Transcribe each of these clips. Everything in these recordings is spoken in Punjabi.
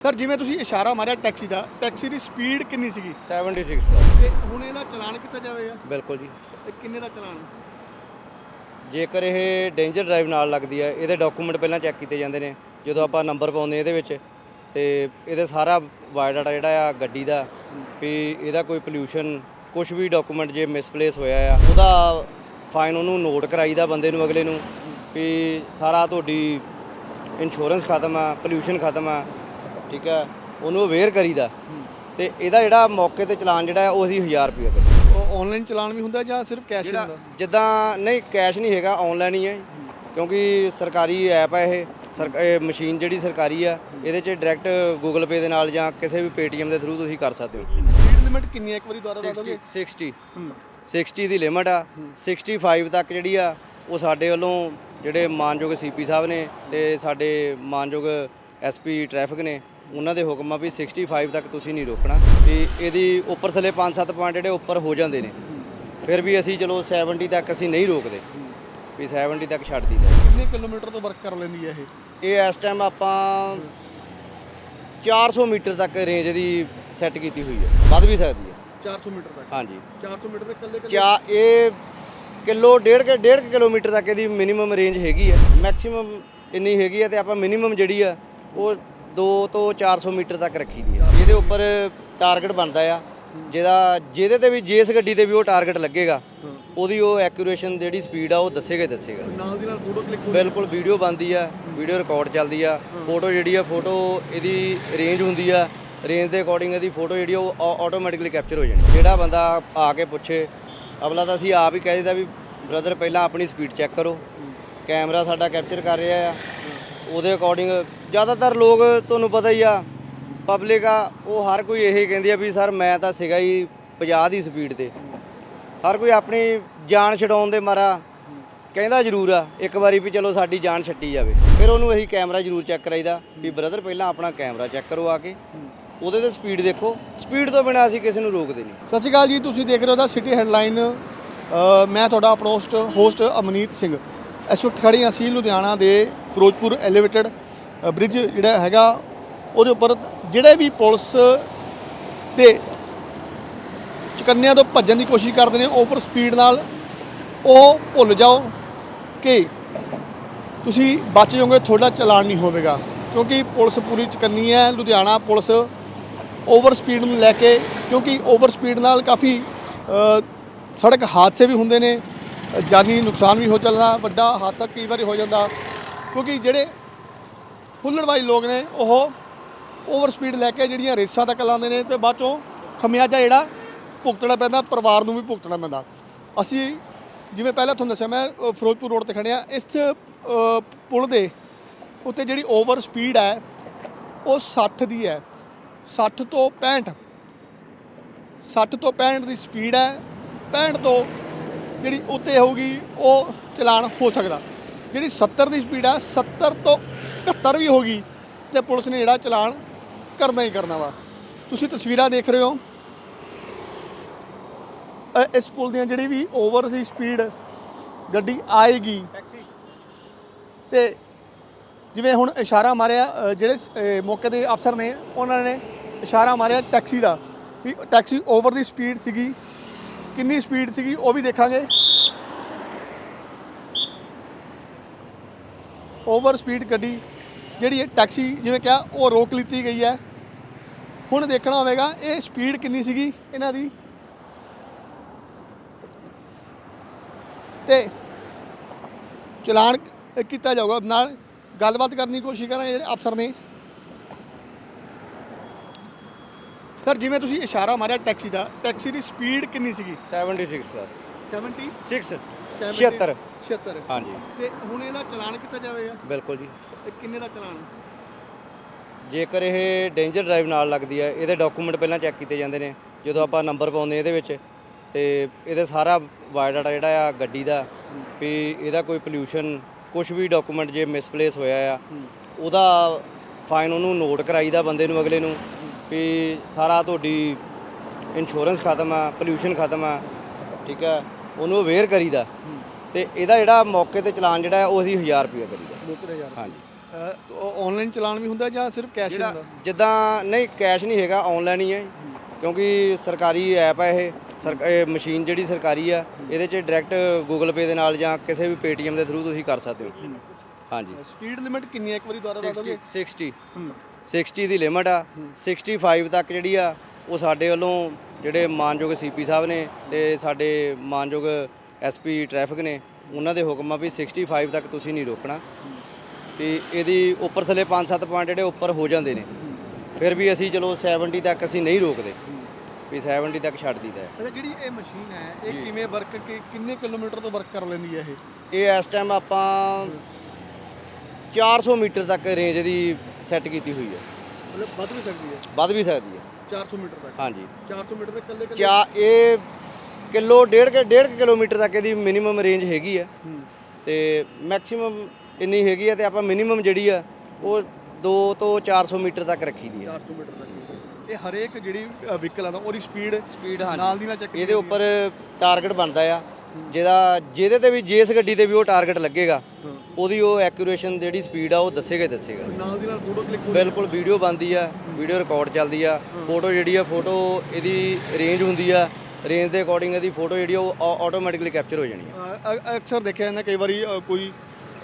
ਸਰ ਜਿਵੇਂ ਤੁਸੀਂ ਇਸ਼ਾਰਾ ਮਾਰਿਆ ਟੈਕਸੀ ਦਾ ਟੈਕਸੀ ਦੀ ਸਪੀਡ ਕਿੰਨੀ ਸੀਗੀ? 76 ਸਰ। ਤੇ ਹੁਣ ਇਹਦਾ ਚਲਾਨ ਕੀਤਾ ਜਾਵੇਗਾ? ਬਿਲਕੁਲ ਜੀ। ਤੇ ਕਿੰਨੇ ਦਾ ਚਲਾਨ? ਜੇਕਰ ਇਹ ਡੇਂਜਰ ਡਰਾਈਵ ਨਾਲ ਲੱਗਦੀ ਹੈ ਇਹਦੇ ਡਾਕੂਮੈਂਟ ਪਹਿਲਾਂ ਚੈੱਕ ਕੀਤੇ ਜਾਂਦੇ ਨੇ ਜਦੋਂ ਆਪਾਂ ਨੰਬਰ ਪਾਉਂਦੇ ਇਹਦੇ ਵਿੱਚ ਤੇ ਇਹਦੇ ਸਾਰਾ ਬਾਇਓਡਾਟਾ ਜਿਹੜਾ ਆ ਗੱਡੀ ਦਾ ਵੀ ਇਹਦਾ ਕੋਈ ਪੋਲਿਊਸ਼ਨ ਕੁਝ ਵੀ ਡਾਕੂਮੈਂਟ ਜੇ ਮਿਸਪਲੇਸ ਹੋਇਆ ਆ ਉਹਦਾ ਫਾਈਨ ਉਹਨੂੰ ਨੋਟ ਕਰਾਈਦਾ ਬੰਦੇ ਨੂੰ ਅਗਲੇ ਨੂੰ ਵੀ ਸਾਰਾ ਤੁਹਾਡੀ ਇੰਸ਼ੋਰੈਂਸ ਖਤਮ ਆ ਪੋਲਿਊਸ਼ਨ ਖਤਮ ਆ ਠੀਕ ਆ ਉਹਨੂੰ ਅਵੇਅਰ ਕਰੀਦਾ। ਤੇ ਇਹਦਾ ਜਿਹੜਾ ਮੌਕੇ ਤੇ ਚਲਾਨ ਜਿਹੜਾ ਆ ਉਹ ਅਸੀਂ 1000 ਰੁਪਏ ਦੇ। ਉਹ ਆਨਲਾਈਨ ਚਲਾਨ ਵੀ ਹੁੰਦਾ ਜਾਂ ਸਿਰਫ ਕੈਸ਼ ਹੁੰਦਾ? ਜਿੱਦਾਂ ਨਹੀਂ ਕੈਸ਼ ਨਹੀਂ ਹੈਗਾ ਆਨਲਾਈਨ ਹੀ ਹੈ। ਕਿਉਂਕਿ ਸਰਕਾਰੀ ਐਪ ਹੈ ਇਹ ਸਰ ਇਹ ਮਸ਼ੀਨ ਜਿਹੜੀ ਸਰਕਾਰੀ ਆ ਇਹਦੇ 'ਚ ਡਾਇਰੈਕਟ ਗੂਗਲ ਪੇ ਦੇ ਨਾਲ ਜਾਂ ਕਿਸੇ ਵੀ ਪੇਟੀਐਮ ਦੇ ਥਰੂ ਤੁਸੀਂ ਕਰ ਸਕਦੇ ਹੋ। ਸਪੀਡ ਲਿਮਿਟ ਕਿੰਨੀ ਹੈ? ਇੱਕ ਵਾਰੀ ਦੁਬਾਰਾ ਦੱਸ 60 ਦੋਗੇ? 60 ਹੂੰ। 60 ਦੀ ਲਿਮਟ ਆ। 65 ਤੱਕ ਜਿਹੜੀ ਆ ਉਹ ਸਾਡੇ ਵੱਲੋਂ ਜਿਹੜੇ ਮਾਨਯੋਗ ਸੀਪੀ ਸਾਹਿਬ ਨੇ ਤੇ ਸਾਡੇ ਮਾਨਯੋਗ ਐਸਪੀ ਟ੍ਰੈਫਿਕ ਨੇ ਉਹਨਾਂ ਦੇ ਹੁਕਮ ਆ ਵੀ 65 ਤੱਕ ਤੁਸੀਂ ਨਹੀਂ ਰੋਕਣਾ। ਵੀ ਇਹਦੀ ਉੱਪਰ ਥੱਲੇ 5-7 ਪੁਆਇੰਟ ਜਿਹੜੇ ਉੱਪਰ ਹੋ ਜਾਂਦੇ ਨੇ। ਫਿਰ ਵੀ ਅਸੀਂ ਚਲੋ 70 ਤੱਕ ਅਸੀਂ ਨਹੀਂ ਰੋਕਦੇ। ਵੀ 70 ਤੱਕ ਛੱਡ ਦਈਦਾ। ਕਿੰਨੇ ਕਿਲੋਮੀਟਰ ਤੋਂ ਵਰਕ ਕਰ ਲੈਂਦੀ ਹੈ ਇਹ? ਇਹ ਇਸ ਟਾਈਮ ਆਪਾਂ 400 ਮੀਟਰ ਤੱਕ ਰੇਂਜ ਦੀ ਸੈੱਟ ਕੀਤੀ ਹੋਈ ਹੈ। ਵੱਧ ਵੀ ਸਕਦੀ ਹੈ। 400 ਮੀਟਰ ਤੱਕ? ਹਾਂਜੀ। 400 ਮੀਟਰ ਦੇ ਕੱਲੇ ਚਾ ਇਹ ਕਿਲੋ ਡੇਢ ਕੇ ਡੇਢ ਕੁ ਕਿਲੋਮੀਟਰ ਤੱਕ ਇਹਦੀ ਮਿਨੀਮਮ ਰੇਂਜ ਹੈਗੀ ਹੈ। ਮੈਕਸਿਮਮ ਇੰਨੀ ਹੈਗੀ ਹੈ ਤੇ ਆਪਾਂ ਮਿਨੀਮਮ ਜਿਹੜੀ ਆ ਉਹ 2 ਤੋਂ 400 ਮੀਟਰ ਤੱਕ ਰੱਖੀ ਦੀ ਆ। ਇਹਦੇ ਉੱਪਰ ਟਾਰਗੇਟ ਬਣਦਾ ਆ। ਜਿਹਦਾ ਜਿਹਦੇ ਤੇ ਵੀ ਜਿਸ ਗੱਡੀ ਤੇ ਵੀ ਉਹ ਟਾਰਗੇਟ ਲੱਗੇਗਾ ਉਹਦੀ ਉਹ ਐਕੂਰੇਸ਼ਨ ਜਿਹੜੀ ਸਪੀਡ ਆ ਉਹ ਦੱਸੇਗਾ ਹੀ ਦੱਸੇਗਾ। ਨਾਲ ਦੀ ਨਾਲ ਫੋਟੋ ਕਲਿੱਕ ਬਿਲਕੁਲ ਵੀਡੀਓ ਬਣਦੀ ਆ ਵੀਡੀਓ ਰਿਕਾਰਡ ਚੱਲਦੀ ਆ। ਫੋਟੋ ਜਿਹੜੀ ਆ ਫੋਟੋ ਇਹਦੀ ਰੇਂਜ ਹੁੰਦੀ ਆ। ਰੇਂਜ ਦੇ ਅਕੋਰਡਿੰਗ ਇਹਦੀ ਫੋਟੋ ਜਿਹੜੀ ਉਹ ਆਟੋਮੈਟਿਕਲੀ ਕੈਪਚਰ ਹੋ ਜਾਣੀ। ਜਿਹੜਾ ਬੰਦਾ ਆ ਕੇ ਪੁੱਛੇ ਅਗਲਾ ਤਾਂ ਅਸੀਂ ਆਪ ਹੀ ਕਹਿ ਦਿੰਦਾ ਵੀ ਬ੍ਰਦਰ ਪਹਿਲਾਂ ਆਪਣੀ ਸਪੀਡ ਚੈੱਕ ਕਰੋ। ਕੈਮਰਾ ਸਾਡਾ ਕੈਪਚਰ ਕਰ ਰਿਹਾ ਆ। ਉਹਦੇ ਅਕੋਰਡਿੰਗ ਜ਼ਿਆਦਾਤਰ ਲੋਕ ਤੁਹਾਨੂੰ ਪਤਾ ਹੀ ਆ ਪਬਲਿਕ ਆ, ਉਹ ਹਰ ਕੋਈ ਇਹੀ ਕਹਿੰਦੀ ਆ ਵੀ ਸਰ ਮੈਂ ਤਾਂ ਸੀਗਾ ਹੀ 50 ਦੀ ਸਪੀਡ ਤੇ। ਹਰ ਕੋਈ ਆਪਣੀ ਜਾਨ ਛਡਾਉਣ ਦੇ ਮਾਰਾ ਕਹਿੰਦਾ ਜ਼ਰੂਰ ਆ, ਇੱਕ ਵਾਰੀ ਵੀ ਚਲੋ ਸਾਡੀ ਜਾਨ ਛੱਡੀ ਜਾਵੇ। ਫਿਰ ਉਹਨੂੰ ਅਸੀਂ ਕੈਮਰਾ ਜ਼ਰੂਰ ਚੈੱਕ ਕਰਾਈਦਾ ਵੀ ਬ੍ਰਦਰ ਪਹਿਲਾਂ ਆਪਣਾ ਕੈਮਰਾ ਚੈੱਕ ਕਰੋ ਆ ਕੇ। ਉਹਦੇ ਤੇ ਸਪੀਡ ਦੇਖੋ ਸਪੀਡ ਤੋਂ ਬਿਨਾ ਅਸੀਂ ਕਿਸੇ ਨੂੰ ਰੋਕਦੇ ਨਹੀਂ। ਸਤਿ ਸ਼੍ਰੀ ਅਕਾਲ ਜੀ, ਤੁਸੀਂ ਦੇਖ ਰਹੇ ਹੋ ਦਾ ਸਿਟੀ ਹੈਡਲਾਈਨ ਮੈਂ ਤੁਹਾਡਾ ਆਪਣਾ ਹੋਸਟ ਹੋਸਟ ਅਮਨੀਤ ਸਿੰਘ। ਇਸ ਵਕਤ ਖੜੇ ਹਾਂ ਅਸੀਂ ਲੁਧਿਆਣਾ ਦੇ ਫਿਰੋਜ਼ਪੁਰ ਐਲੀਵੇਟਡ ਬ੍ਰਿਜ ਜਿਹੜਾ ਹੈਗਾ, ਉਹਦੇ ਉੱਪਰ ਜਿਹੜੇ ਵੀ ਪੁਲਿਸ ਦੇ ਚੁਕੰਨਿਆਂ ਤੋਂ ਭੱਜਣ ਦੀ ਕੋਸ਼ਿਸ਼ ਕਰਦੇ ਨੇ ਓਵਰ ਸਪੀਡ ਨਾਲ ਉਹ ਭੁੱਲ ਜਾਓ ਕਿ ਤੁਸੀਂ ਬਚ ਜਾਓਗੇ, ਤੁਹਾਡਾ ਚਲਾਨ ਨਹੀਂ ਹੋਵੇਗਾ। ਕਿਉਂਕਿ ਪੁਲਿਸ ਪੂਰੀ ਚਕੰਨੀ ਹੈ, ਲੁਧਿਆਣਾ ਪੁਲਿਸ ਓਵਰ ਸਪੀਡ ਨੂੰ ਲੈ ਕੇ, ਕਿਉਂਕਿ ਓਵਰ ਸਪੀਡ ਨਾਲ ਕਾਫੀ ਸੜਕ ਹਾਦਸੇ ਵੀ ਹੁੰਦੇ ਨੇ। ਜਾਨੀ ਨੁਕਸਾਨ ਵੀ ਹੋ ਚੱਲਦਾ ਵੱਡਾ ਹਾਦਸਾ ਕਈ ਵਾਰੀ ਹੋ ਜਾਂਦਾ। ਕਿਉਂਕਿ ਜਿਹੜੇ ਹੁੱਲੜਬਾਈ ਲੋਕ ਨੇ, ਉਹ ਓਵਰ ਸਪੀਡ ਲੈ ਕੇ ਜਿਹੜੀਆਂ ਰੇਸਾਂ ਤੱਕ ਲਾਉਂਦੇ ਨੇ ਤੇ ਬਾਅਦ ਚੋਂ ਖਮਿਆਜਾ ਜਿਹੜਾ ਭੁਗਤਣਾ ਪੈਂਦਾ, ਪਰਿਵਾਰ ਨੂੰ ਵੀ ਭੁਗਤਣਾ ਪੈਂਦਾ। ਅਸੀਂ ਜਿਵੇਂ ਪਹਿਲਾਂ ਤੁਹਾਨੂੰ ਦੱਸਿਆ, ਮੈਂ ਫਿਰੋਜ਼ਪੁਰ ਰੋਡ ਤੇ ਖੜਿਆ ਇਸ ਪੁਲ ਦੇ ਉੱਤੇ ਜਿਹੜੀ ਓਵਰ ਸਪੀਡ ਹੈ, ਉਹ 60 ਦੀ ਹੈ। 60 ਤੋਂ 65 60 ਤੋਂ 65 ਦੀ ਸਪੀਡ ਹੈ। 65 ਤੋਂ ਜਿਹੜੀ ਉੱਤੇ ਹੋਊਗੀ, ਉਹ ਚਲਾਨ ਹੋ ਸਕਦਾ। ਜਿਹੜੀ 70 ਦੀ ਸਪੀਡ ਹੈ 70 ਤੋਂ 71 ਵੀ ਹੋਗੀ ਤੇ ਪੁਲਿਸ ਨੇ ਜਿਹੜਾ ਚਲਾਨ ਕਰਨਾ ਹੀ ਕਰਨਾ ਵਾ। ਤੁਸੀਂ ਤਸਵੀਰਾਂ ਦੇਖ ਰਹੇ ਹੋ। ਇਸ ਪੁਲ ਦੀਆਂ ਜਿਹੜੀ ਵੀ ਓਵਰ ਦੀ ਸਪੀਡ ਗੱਡੀ ਆਏਗੀ। ਤੇ ਜਿਵੇਂ ਹੁਣ ਇਸ਼ਾਰਾ ਮਾਰਿਆ ਜਿਹੜੇ ਸ- ਮੌਕੇ ਦੇ ਅਫਸਰ ਨੇ ਉਹਨਾਂ ਨੇ ਇਸ਼ਾਰਾ ਮਾਰਿਆ ਟੈਕਸੀ ਦਾ। ਵੀ ਟੈਕਸੀ ਓਵਰ ਦੀ ਸਪੀਡ ਸੀਗੀ। ਕਿੰਨੀ ਸਪੀਡ ਸੀਗੀ ਉਹ ਵੀ ਦੇਖਾਂਗੇ। ਓਵਰ ਸਪੀਡ ਗੱਡੀ ਜਿਹੜੀ ਇਹ ਟੈਕਸੀ ਜਿਵੇਂ ਕਿਹਾ ਉਹ ਰੋਕ ਲਿੱਤੀ ਗਈ ਹੈ। ਹੁਣ ਦੇਖਣਾ ਹੋਵੇਗਾ ਇਹ ਸਪੀਡ ਕਿੰਨੀ ਸੀਗੀ ਇਹਨਾਂ ਦੀ। ਤੇ ਚਲਾਨ ਕੀਤਾ ਜਾਊਗਾ। ਨਾਲ ਗੱਲਬਾਤ ਕਰਨ ਦੀ ਕੋਸ਼ਿਸ਼ ਕਰਾਂਗੇ ਜਿਹੜੇ ਅਫਸਰ ਨੇ। ਸਰ ਜਿਵੇਂ ਤੁਸੀਂ ਇਸ਼ਾਰਾ ਮਾਰਿਆ ਟੈਕਸੀ ਦਾ ਟੈਕਸੀ ਦੀ ਸਪੀਡ ਕਿੰਨੀ ਸੀਗੀ? 76 ਸਰ। 70 6 76 76 ਹਾਂਜੀ। ਤੇ ਹੁਣ ਇਹਦਾ ਚਲਾਨ ਕੀਤਾ ਜਾਵੇਗਾ ਬਿਲਕੁਲ ਜੀ। ਤੇ ਕਿੰਨੇ ਦਾ ਚਲਾਨ? ਜੇਕਰ ਇਹ ਡੇਂਜਰ ਡਰਾਈਵ ਨਾਲ ਲੱਗਦੀ ਹੈ ਇਹਦੇ ਡਾਕੂਮੈਂਟ ਪਹਿਲਾਂ ਚੈੱਕ ਕੀਤੇ ਜਾਂਦੇ ਨੇ ਜਦੋਂ ਆਪਾਂ ਨੰਬਰ ਪਾਉਂਦੇ ਇਹਦੇ ਵਿੱਚ ਤੇ ਇਹਦੇ ਸਾਰਾ ਬਾਇਓਡਾਟਾ ਜਿਹੜਾ ਆ ਗੱਡੀ ਦਾ ਵੀ ਇਹਦਾ ਕੋਈ ਪੋਲਿਊਸ਼ਨ ਕੁਝ ਵੀ ਡਾਕੂਮੈਂਟ ਜੇ ਮਿਸਪਲੇਸ ਹੋਇਆ ਆ ਉਹਦਾ ਫਾਈਨ ਉਹਨੂੰ ਨੋਟ ਕਰਾਈਦਾ ਬੰਦੇ ਨੂੰ ਅਗਲੇ ਨੂੰ ਵੀ ਸਾਰਾ ਤੁਹਾਡੀ ਇੰਸ਼ੋਰੈਂਸ ਖਤਮ ਆ ਪੋਲਿਊਸ਼ਨ ਖਤਮ ਆ ਠੀਕ ਆ? ਉਹਨੂੰ ਅਵੇਅਰ ਕਰੀਦਾ। ਤੇ ਇਹਦਾ ਜਿਹੜਾ ਮੌਕੇ ਤੇ ਚਲਾਨ ਜਿਹੜਾ ਉਹ ਅਸੀਂ 1000 ਰੁਪਏ ਕਰੀਦਾ। 23000 ਹਾਂਜੀ। ਆਨਲਾਈਨ ਚਲਾਨ ਵੀ ਹੁੰਦਾ ਜਾਂ ਸਿਰਫ ਕੈਸ਼ ਹੁੰਦਾ? ਜਿੱਦਾਂ ਨਹੀਂ ਕੈਸ਼ ਨਹੀਂ ਹੈਗਾ ਆਨਲਾਈਨ ਹੀ ਹੈ। ਕਿਉਂਕਿ ਸਰਕਾਰੀ ਐਪ ਹੈ ਇਹ। ਇਹ ਮਸ਼ੀਨ ਜਿਹੜੀ ਸਰਕਾਰੀ ਆ ਇਹਦੇ 'ਚ ਡਾਇਰੈਕਟ ਗੂਗਲ ਪੇ ਦੇ ਨਾਲ ਜਾਂ ਕਿਸੇ ਵੀ ਪੇਟੀਐਮ ਦੇ ਥਰੂ ਤੁਸੀਂ ਕਰ ਸਕਦੇ ਹੋ। ਹਾਂਜੀ। ਸਪੀਡ ਲਿਮਿਟ ਕਿੰਨੀ ਹੈ? ਇੱਕ ਵਾਰੀ ਦੁਬਾਰਾ ਦੱਸ 60 ਦਿਓਗੇ 60 ਹੂੰ। 60 ਦੀ ਲਿਮਟ ਆ। 65 ਤੱਕ ਜਿਹੜੀ ਆ ਉਹ ਸਾਡੇ ਵੱਲੋਂ ਜਿਹੜੇ ਮਾਨਯੋਗ ਸੀਪੀ ਸਾਹਿਬ ਨੇ ਤੇ ਸਾਡੇ ਮਾਨਯੋਗ ਐਸਪੀ ਟ੍ਰੈਫਿਕ ਨੇ ਉਹਨਾਂ ਦੇ ਹੁਕਮ ਆ ਵੀ 65 ਤੱਕ ਤੁਸੀਂ ਨਹੀਂ ਰੋਕਣਾ। ਤੇ ਇਹਦੀ ਉੱਪਰ ਥੱਲੇ 5-7 ਪੁਆਇੰਟ ਜਿਹੜੇ ਉੱਪਰ ਹੋ ਜਾਂਦੇ ਨੇ। ਫਿਰ ਵੀ ਅਸੀਂ ਚਲੋ 70 ਤੱਕ ਅਸੀਂ ਨਹੀਂ ਰੋਕਦੇ। ਵੀ 70 ਤੱਕ ਛੱਡ ਹੈ। ਅੱਛਾ ਜਿਹੜੀ ਇਹ ਮਸ਼ੀਨ ਹੈ ਇਹ ਕਿਵੇਂ ਵਰਕ ਕਿੰਨੇ ਕਿਲੋਮੀਟਰ ਤੋਂ ਵਰਕ ਕਰ ਲੈਂਦੀ ਹੈ ਇਹ? ਇਹ ਇਸ ਟਾਈਮ ਆਪਾਂ 400 ਮੀਟਰ ਤੱਕ ਰੇਂਜ ਦੀ ਸੈੱਟ ਕੀਤੀ ਹੋਈ ਹੈ। ਮਤਲਬ ਵੱਧ ਵੀ ਸਕਦੀ ਹੈ। ਵੱਧ ਵੀ ਸਕਦੀ ਹੈ। 400 ਮੀਟਰ ਤੱਕ। ਹਾਂਜੀ। 400 ਮੀਟਰ ਤੱਕ ਕੱਲੇ ਚਾ ਇਹ ਕਿਲੋ ਡੇਢ ਕੇ ਡੇਢ ਕੁ ਕਿਲੋਮੀਟਰ ਤੱਕ ਇਹਦੀ ਮਿਨੀਮਮ ਰੇਂਜ ਹੈਗੀ ਆ। ਤੇ ਮੈਕਸਿਮਮ ਇੰਨੀ ਹੈਗੀ ਆ ਤੇ ਆਪਾਂ ਮਿਨੀਮਮ ਜਿਹੜੀ ਆ ਉਹ 2 ਤੋਂ 400 ਮੀਟਰ ਤੱਕ ਰੱਖੀ ਦੀ ਆ। 400 ਮੀਟਰ ਤੱਕ ਇਹ ਹਰੇਕ ਜਿਹੜੀ ਵਹੀਕਲ ਆ ਉਹਦੀ ਸਪੀਡ ਸਪੀਡ ਨਾਲ ਦੀ ਨਾਲ ਚੱਕ ਇਹਦੇ ਉੱਪਰ ਟਾਰਗੇਟ ਬਣਦਾ ਆ। ਜਿਹਦਾ ਜਿਹਦੇ ਤੇ ਵੀ ਜਿਸ ਗੱਡੀ ਤੇ ਵੀ ਉਹ ਟਾਰਗੇਟ ਲੱਗੇਗਾ। ਉਹਦੀ ਉਹ ਐਕੂਰੇਸ਼ਨ ਜਿਹੜੀ ਸਪੀਡ ਆ ਉਹ ਦੱਸੇਗਾ ਹੀ ਦੱਸੇਗਾ। ਨਾਲ ਦੀ ਨਾਲ ਫੋਟੋ ਕਲਿੱਕ ਬਿਲਕੁਲ ਵੀਡੀਓ ਬਣਦੀ ਆ ਵੀਡੀਓ ਰਿਕਾਰਡ ਚੱਲਦੀ ਆ। ਫੋਟੋ ਜਿਹੜੀ ਆ ਫੋਟੋ ਇਹਦੀ ਰੇਂਜ ਹੁੰਦੀ ਆ। ਰੇਂਜ ਦੇ ਅਕੋਰਡਿੰਗ ਇਹਦੀ ਫੋਟੋ ਜਿਹੜੀ ਆ ਉਹ ਆਟੋਮੈਟਿਕਲੀ ਕੈਪਚਰ ਹੋ ਜਾਣੀ ਆ। ਅਕਸਰ ਦੇਖਿਆ ਜਾਂਦਾ ਕਈ ਵਾਰੀ ਅ, ਕੋਈ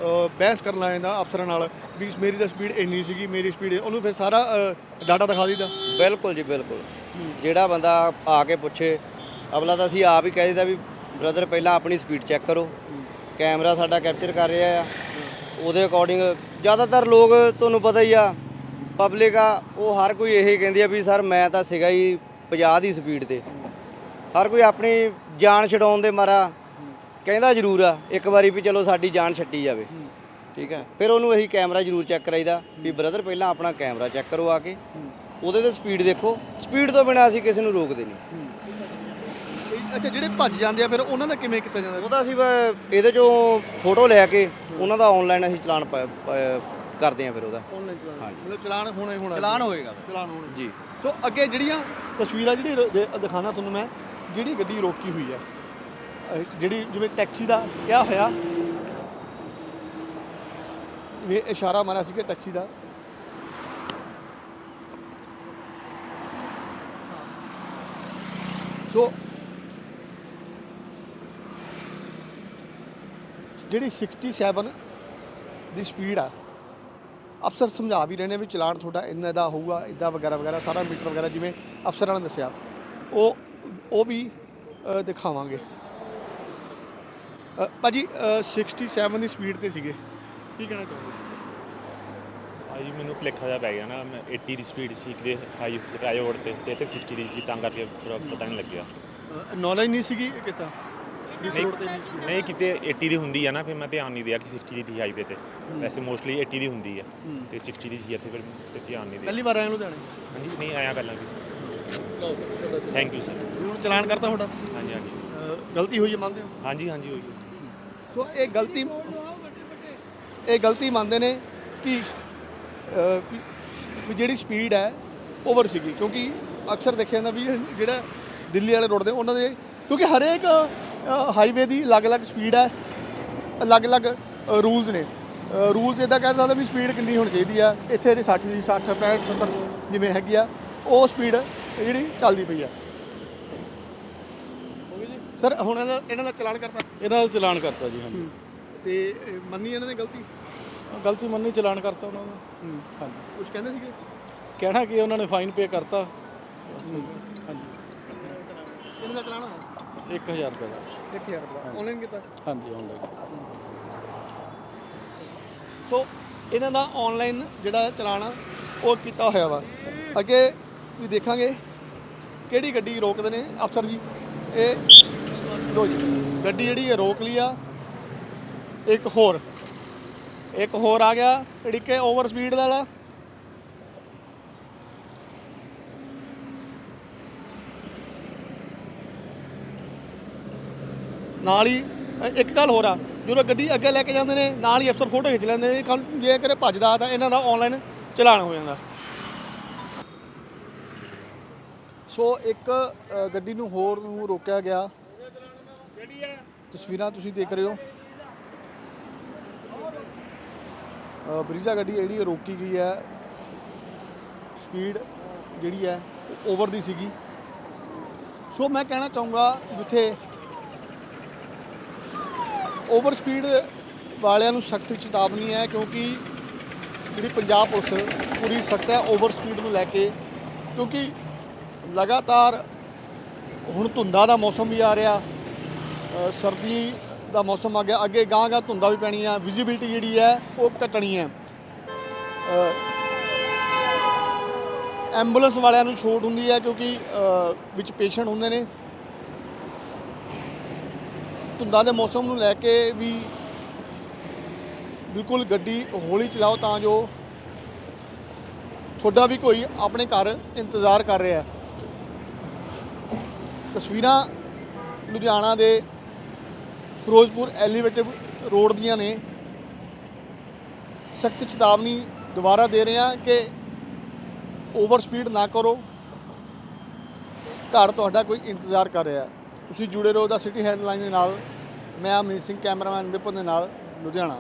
ਅ, ਬਹਿਸ ਕਰਨ ਲੱਗ ਜਾਂਦਾ ਅਫਸਰਾਂ ਨਾਲ ਵੀ ਮੇਰੀ ਤਾਂ ਸਪੀਡ ਇੰਨੀ ਸੀਗੀ ਮੇਰੀ ਸਪੀਡ ਉਹਨੂੰ ਫਿਰ ਸਾਰਾ ਡਾਟਾ ਦਿਖਾ ਦਿੰਦਾ ਬਿਲਕੁਲ ਜੀ ਬਿਲਕੁਲ। ਜਿਹੜਾ ਬੰਦਾ ਆ ਕੇ ਪੁੱਛੇ ਅਗਲਾ ਤਾਂ ਅਸੀਂ ਆਪ ਹੀ ਕਹਿ ਦਿੰਦਾ ਵੀ ਬ੍ਰਦਰ ਪਹਿਲਾਂ ਆਪਣੀ ਸਪੀਡ ਚੈੱਕ ਕਰੋ। ਕੈਮਰਾ ਸਾਡਾ ਕੈਪਚਰ ਕਰ ਰਿਹਾ ਆ। ਉਹਦੇ ਅਕੋਰਡਿੰਗ ਜ਼ਿਆਦਾਤਰ ਲੋਕ ਤੁਹਾਨੂੰ ਪਤਾ ਹੀ ਆ ਪਬਲਿਕ ਆ ਉਹ ਹਰ ਕੋਈ ਇਹ ਕਹਿੰਦੀ ਆ ਵੀ ਸਰ ਮੈਂ ਤਾਂ ਸੀਗਾ ਹੀ 50 ਦੀ ਸਪੀਡ ਤੇ। ਹਰ ਕੋਈ ਆਪਣੀ ਜਾਨ ਛਡਾਉਣ ਦੇ ਮਾਰਾ ਕਹਿੰਦਾ ਜ਼ਰੂਰ ਆ ਇੱਕ ਵਾਰੀ ਵੀ ਚਲੋ ਸਾਡੀ ਜਾਨ ਛੱਡੀ ਜਾਵੇ। ਠੀਕ ਹੈ ਫਿਰ ਉਹਨੂੰ ਅਸੀਂ ਕੈਮਰਾ ਜ਼ਰੂਰ ਚੈੱਕ ਕਰਾਈਦਾ ਵੀ ਬ੍ਰਦਰ ਪਹਿਲਾਂ ਆਪਣਾ ਕੈਮਰਾ ਚੈੱਕ ਕਰੋ ਆ ਕੇ। ਉਹਦੇ ਤੇ ਸਪੀਡ ਦੇਖੋ। ਸਪੀਡ ਤੋਂ ਬਿਨਾ ਅਸੀਂ ਕਿਸੇ ਨੂੰ ਰੋਕਦੇ ਨਹੀਂ। ਇਹ- ਅੱਛਾ ਜਿਹੜੇ ਭੱਜ ਜਾਂਦੇ ਆ ਫਿਰ ਉਹਨਾਂ ਦਾ ਕਿਵੇਂ ਕੀਤਾ ਜਾਂਦਾ? ਉਹਦਾ ਅਸੀਂ ਇਹਦੇ ਚੋਂ ਫੋਟੋ ਲੈ ਕੇ ਉਹਨਾਂ ਦਾ ਆਨਲਾਈਨ ਅਸੀਂ ਚਲਾਨ ਪ- ਪ- ਕਰਦੇ ਆ ਫਿਰ ਉਹਦਾ। ਆਨਲਾਈਨ ਚਲਾਨ। ਹਾਂਜੀ। ਮਤਲਬ ਚਲਾਨ ਹੋਣਾ ਹੀ ਹੋਣਾ। ਚਲਾਨ ਹੋਏਗਾ ਚਲਾਨ ਹੋਣਾ। ਜੀ। ਸੋ ਅੱਗੇ ਜਿਹੜੀਆਂ ਤਸਵੀਰਾਂ ਜਿਹੜੀ ਰ- ਦੇ- ਦਿਖਾਉਣਾ ਤੁਹਾਨੂੰ ਮੈਂ ਜਿਹੜੀ ਗੱਡੀ ਰੋਕੀ ਹੋਈ ਹੈ ਅਹ ਜਿਹੜੀ ਜਿਵੇਂ ਟੈਕਸੀ ਦਾ ਕਿਹਾ ਹੋਇਆ ਇਹ ਇਸ਼ਾਰਾ ਮਾਰਿਆ ਸੀ ਕਿ ਟੈਕਸੀ ਦਾ ਸੋ ਜਿਹੜੀ 67 ਦੀ ਸਪੀਡ ਆ ਅਫਸਰ ਸਮਝਾ ਵੀ ਰਹੇ ਨੇ ਵੀ ਚਲਾਨ ਤੁਹਾਡਾ ਇੰਨਾ ਦਾ ਹੋਊਗਾ ਇਦਾਂ ਵਗੈਰਾ ਵਗੈਰਾ ਸਾਰਾ ਮੀਟਰ ਵਗੈਰਾ ਜਿਵੇਂ ਅਫਸਰਾਂ ਨੇ ਦੱਸਿਆ। ਉਹ ਉਹ ਵੀ ਦਿਖਾਵਾਂਗੇ। ਭਾਜੀ ਅ, 67 ਦੀ ਸਪੀਡ ਤੇ ਸੀਗੇ। ਕੀ ਕਹਿਣਾ ਚਾਹੋਗੇ? ਭਾਜੀ ਮੈਨੂੰ ਭੁਲੇਖਾ ਜਿਹਾ ਪੈ ਗਿਆ ਨਾ ਮੈਂ 80 ਦੀ ਸਪੀਡ ਸੀ ਕਿਤੇ ਹਾਈ ਰਾਏ ਰੋਡ ਤੇ ਤੇ ਇੱਥੇ 60 ਦੀ ਸੀ ਤਾਂ ਕਰਕੇ ਪਤਾ ਨਹੀਂ ਲੱਗਿਆ। ਨੌਲੇਜ ਨਹੀਂ ਸੀਗੀ ਕਿਤਾ ਨਹੀਂ- ਕਿਤੇ 80 ਦੀ ਹੁੰਦੀ ਆ ਨਾ ਫਿਰ ਮੈਂ ਧਿਆਨ ਨਹੀਂ ਦਿਆ ਕਿ 60 ਦੀ ਸੀ ਹਾਈਵੇ ਤੇ। ਵੈਸੇ ਮੋਸਟਲੀ 80 ਦੀ ਹੁੰਦੀ ਆ ਹੂੰ। ਤੇ 60 ਦੀ ਸੀ ਇੱਥੇ ਫਿਰ ਤੇ ਧਿਆਨ ਨਹੀਂ ਦਿਆ। ਪਹਿਲੀ ਵਾਰ ਆਏ ਲੁਧਿਆਣੇ? ਹਾਂਜੀ ਨਹੀਂ ਆਇਆ ਪਹਿਲਾਂ ਵੀ। ਥੈਂਕ ਯੂ ਸਰ ਹੁਣ ਚਲਾਨ ਕਰਤਾ ਤੁਹਾਡਾ? ਹਾਂਜੀ ਹਾਂਜੀ। ਗਲਤੀ ਹੋਈ ਹੈ ਮੰਨਦੇ ਹੋ? ਹਾਂਜੀ ਹਾਂਜੀ ਹੋਈ ਸੋ ਇਹ ਗਲਤੀ ਇਹ ਗਲਤੀ ਮੰਨਦੇ ਨੇ ਕਿ ਵੀ- ਵੀ ਜਿਹੜੀ ਸਪੀਡ ਹੈ ਓਵਰ ਸੀਗੀ। ਕਿਉਂਕਿ ਅਕਸਰ ਦੇਖਿਆ ਜਾਂਦਾ ਵੀ ਜਿਹੜਾ ਦਿੱਲੀ ਵਾਲੇ ਰੋਡ ਦੇ ਉਹਨਾਂ ਦੇ ਕਿਉਂਕਿ ਹਰੇਕ ਹਾਈਵੇ ਦੀ ਅਲੱਗ-ਅਲੱਗ ਸਪੀਡ ਹੈ ਅਲੱਗ-ਅਲੱਗ ਰੂਲਸ ਨੇ। ਰੂਲਸ ਇਦਾਂ ਕਹਿ ਸਕਦੇ ਵੀ ਸਪੀਡ ਕਿੰਨੀ ਹੋਣੀ ਚਾਹੀਦੀ ਆ। ਇੱਥੇ ਇਹਦੀ 60 ਦੀ 60 65 70 ਜਿਵੇਂ ਹੈਗੀ ਆ ਉਹ ਸਪੀਡ ਜਿਹੜੀ ਚੱਲਦੀ ਪਈ ਆ। ਸਰ ਹੁਣ ਇਹਨਾਂ ਦਾ ਇਹਨਾਂ ਦਾ ਚਲਾਨ ਕਰਤਾ? ਇਹਨਾਂ ਦਾ ਚਲਾਨ ਕਰਤਾ ਜੀ ਹਾਂਜੀ। ਤੇ ਇਹ ਮੰਨੀ ਇਹਨਾਂ ਨੇ ਗਲਤੀ? ਗਲਤੀ ਮੰਨੀ ਚਲਾਨ ਕਰਤਾ ਉਹਨਾਂ ਦਾ ਹਾਂਜੀ। ਕੁਝ ਕਹਿੰਦੇ ਸੀਗੇ? ਕਹਿਣਾ ਕਿ ਉਹਨਾਂ ਨੇ ਫਾਈਨ ਪੇ ਕਰਤਾ। ਬਸ ਹਾਂਜੀ। ਇਹਨਾਂ ਦਾ ਚਲਾਨ ਹੋਣਾ 1000 ਰੁਪਏ ਦਾ। 1000 ਰੁਪਏ ਆਨਲਾਈਨ ਕੀਤਾ? ਹਾਂਜੀ ਆਨਲਾਈਨ ਸੋ ਇਹਨਾਂ ਦਾ ਆਨਲਾਈਨ ਜਿਹੜਾ ਚਲਾਨ ਆ, ਉਹ ਕੀਤਾ ਹੋਇਆ ਵਾ। ਅੱਗੇ ਵੀ ਦੇਖਾਂਗੇ ਕਿਹੜੀ ਗੱਡੀ ਰੋਕਦੇ ਨੇ ਅਫਸਰ ਜੀ। ਇਹ ਲੋ ਜੀ ਗੱਡੀ ਜਿਹੜੀ ਇਹ ਰੋਕ ਲਈ ਆ ਇੱਕ ਹੋਰ। ਇੱਕ ਹੋਰ ਆ ਗਿਆ ਜਿਹੜੀ ਕਿ ਓਵਰ ਸਪੀਡ ਵਾਲਾ ਨਾਲ ਹੀ ਇੱਕ ਗੱਲ ਹੋਰ ਆ ਜਦੋਂ ਗੱਡੀ ਅੱਗੇ ਲੈ ਕੇ ਜਾਂਦੇ ਨੇ ਨਾਲ ਹੀ ਅਫਸਰ ਫੋਟੋ ਖਿੱਚ ਲੈਂਦੇ ਨੇ ਕੱਲ ਜੇ ਕਰੇ ਭੱਜਦਾ ਤਾਂ ਇਹਨਾਂ ਦਾ ਆਨਲਾਈਨ ਚਲਾਨ ਹੋ ਜਾਂਦਾ। ਸੋ ਇੱਕ ਗੱਡੀ ਨੂੰ ਹੋਰ ਨੂੰ ਰੋਕਿਆ ਗਿਆ। ਤਸਵੀਰਾਂ ਤੁਸੀਂ ਦੇਖ ਰਹੇ ਹੋ। ਅ, ਬਰੀਜ਼ਾ ਗੱਡੀ ਜਿਹੜੀ ਰੋਕੀ ਗਈ ਹੈ। ਸਪੀਡ ਜਿਹੜੀ ਹੈ ਓਵਰ ਦੀ ਸੀਗੀ। ਸੋ ਮੈਂ ਕਹਿਣਾ ਚਾਹੂੰਗਾ ਜਿੱਥੇ ਓਵਰ ਸਪੀਡ ਵਾਲਿਆਂ ਨੂੰ ਸਖਤ ਚੇਤਾਵਨੀ ਹੈ, ਕਿਉਂਕਿ ਜਿਹੜੀ ਪੰਜਾਬ ਪੁਲਿਸ ਪੂਰੀ ਸਖਤ ਹੈ ਓਵਰ ਸਪੀਡ ਨੂੰ ਲੈ ਕੇ, ਕਿਉਂਕਿ ਲਗਾਤਾਰ ਹੁਣ ਧੁੰਦਾਂ ਦਾ ਮੌਸਮ ਵੀ ਆ ਰਿਹਾ ਸਰਦੀ ਦਾ ਮੌਸਮ ਆ ਗਿਆ, ਅੱਗੇ ਗਾਂ ਗਾਂ ਧੁੰਦਾਂ ਵੀ ਪੈਣੀ ਪੈਣੀਆਂ ਵਿਜ਼ਿਬਿਲਟੀ ਜਿਹੜੀ ਹੈ ਉਹ ਘਟਣੀ ਹੈ। ਐਂਬੂਲੈਂਸ ਵਾਲਿਆਂ ਨੂੰ ਛੋਟ ਹੁੰਦੀ ਹੈ, ਕਿਉਂਕਿ ਵਿੱਚ ਪੇਸ਼ੈਂਟ ਹੁੰਦੇ ਨੇ। ਧੁੰਦਾਂ ਦੇ ਮੌਸਮ ਨੂੰ ਲੈ ਕੇ ਵੀ ਬਿਲਕੁਲ ਗੱਡੀ ਹੌਲੀ ਚਲਾਓ ਤਾਂ ਜੋ ਤੁਹਾਡਾ ਵੀ ਕੋਈ ਆਪਣੇ ਘਰ ਇੰਤਜ਼ਾਰ ਕਰ ਰਿਹਾ ਹੈ। ਤਸਵੀਰਾਂ ਲੁਧਿਆਣਾ ਦੇ ਫਿਰੋਜ਼ਪੁਰ ਐਲੀਵੇਟਿਡ ਰੋਡ ਦੀਆਂ ਨੇ। ਸਖਤ ਚੇਤਾਵਨੀ ਦੁਬਾਰਾ ਦੇ ਰਹੇ ਹਾਂ ਕਿ ਓਵਰ ਸਪੀਡ ਨਾ ਕਰੋ। ਘਰ ਤੁਹਾਡਾ ਕੋਈ ਇੰਤਜ਼ਾਰ ਕਰ ਰਿਹਾ ਹੈ। ਤੁਸੀਂ ਜੁੜੇ ਰਹੋ ਦਾ ਸਿਟੀ ਹੈਡਲਾਈਨ ਦੇ ਨਾਲ। ਮੈਂ ਅਮੀਤ ਸਿੰਘ ਕੈਮਰਾਮੈਨ ਵਿਪਨ ਦੇ ਨਾਲ, ਲੁਧਿਆਣਾ।